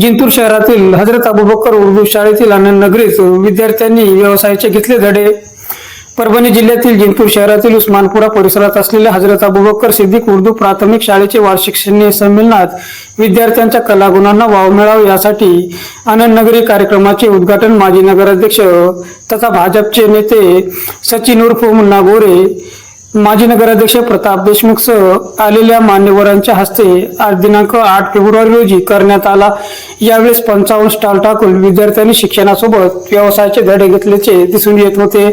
जिंतूर शहरातील हजरत अबुबकर उर्दू शाळेतील आनंद नगरीत विद्यार्थ्यांनी व्यवसायाचे घेतले धडे. परभणी जिल्ह्यातील जिंतूर शहरातील उस्मानपुरा परिसरात असलेल्या हजरत अबुबकर सिद्दीक उर्दू प्राथमिक शाळेचे वार्षिक शनी संमेलनात विद्यार्थ्यांच्या कलागुणांना वाव मिळावा यासाठी आनंद नगरी कार्यक्रमाचे उद्घाटन माजी नगराध्यक्ष तथा भाजपचे नेते सचिन उर्फ मुन्ना गोरे माजी नगराध्यक्ष प्रताप देशमुख सह आलेल्या मान्यवरांच्या हस्ते आज दिनांक आठ फेब्रुवारी रोजी करण्यात आला. यावेळेस पंचावन्न स्टॉल टाकून विद्यार्थ्यांनी शिक्षणासोबत व्यवसायाचे धडे घेतल्याचे दिसून येत होते.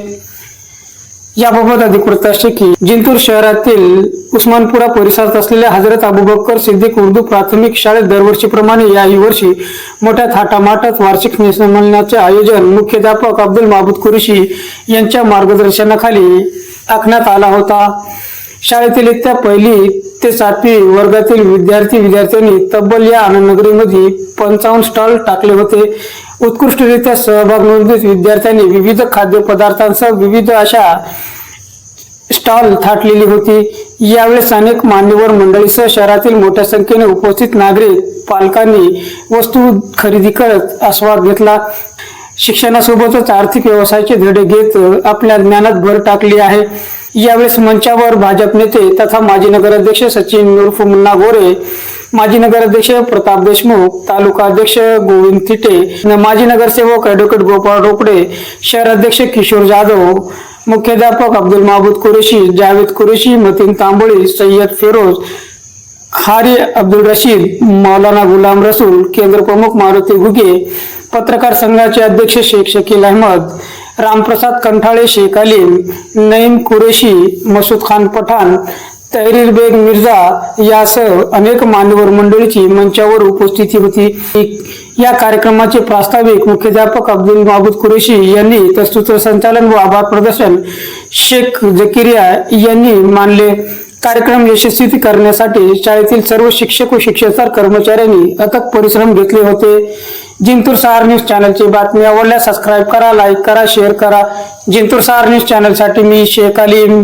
याबाबत अधिक वृत्त की जिंतूर शहरातील उस्मानपुरा परिसरात असलेल्या हजरत अबुबकर सिद्दीक उर्दू प्राथमिक शाळेत दरवर्षीप्रमाणे याही वर्षी मोठ्या थाटामाटात वार्षिक संमेलनाचे आयोजन मुख्याध्यापक अब्दुल माहबूद कुरेशी यांच्या मार्गदर्शनाखाली आखण्यात आला होता. शाळेतील इयत्ता पहिली ते सातवी वर्गातील विद्यार्थी विद्यार्थ्यांनी तब्बल या आनंदनगरीमध्ये पंचावन्न स्टॉल टाकले होते. उत्कृष्टरित्या सहभाग नोंदवत विद्यार्थ्यांनी विविध खाद्यपदार्थांसह विविध अशा स्टॉल थाटलेली होती. यावेळेस अनेक मान्यवर मंडळीसह शहरातील मोठ्या संख्येने उपस्थित नागरिक पालकांनी वस्तू खरेदी करत आस्वाद घेतला. शिक्षणासोबतच आर्थिक व्यवसायाचे धडे घेत आपल्या ज्ञानात भर टाकली आहे. यावेळेस मंचावर भाजप नेते तथा माजी नगराध्यक्ष सचिन उर्फ मुन्ना गोरे माजी नगराध्यक्ष प्रताप देशमुख तालुका अध्यक्ष गोविंद तिटे माजी नगरसेवक ॲडव्होकेट गोपाळ रोकडे शहराध्यक्ष किशोर जाधव मुख्याध्यापक अब्दुल महबूद कुरेशी जावेद कुरेशी मतीन तांबोळी सय्यद फिरोज हारी अब्दुल रशीद मौलाना गुलाम रसूल केंद्र प्रमुख मारुती घुगे पत्रकार संघाचे अध्यक्ष शेख शकील अहमद रामप्रसाद कंठाळे शेख अलीम नईम कुरेशी मसूद खान पठाण तहरीर बेग मिर्झा यासह अनेक मान्यवर मंडळीची मंचावर उपस्थिती होती. या कार्यक्रमाचे प्रास्ताविक मुख्याध्यापक अब्दुल महबूद कुरेशी यांनी तर सूत्रसंचालन व आभार प्रदर्शन शेख जकिरिया यांनी मानले. कार्यक्रम यशस्वी करण्यासाठी शाळेतील सर्व शिक्षक व शिक्षकेतर कर्मचाऱ्यांनी अथक परिश्रम घेतले होते. जिंतूर सहार न्यूज चॅनलची बातमी आवडल्यास सबस्क्राईब करा लाईक करा शेअर करा. जिंतूर सहार न्यूज चॅनलसाठी मी शेख अलीम.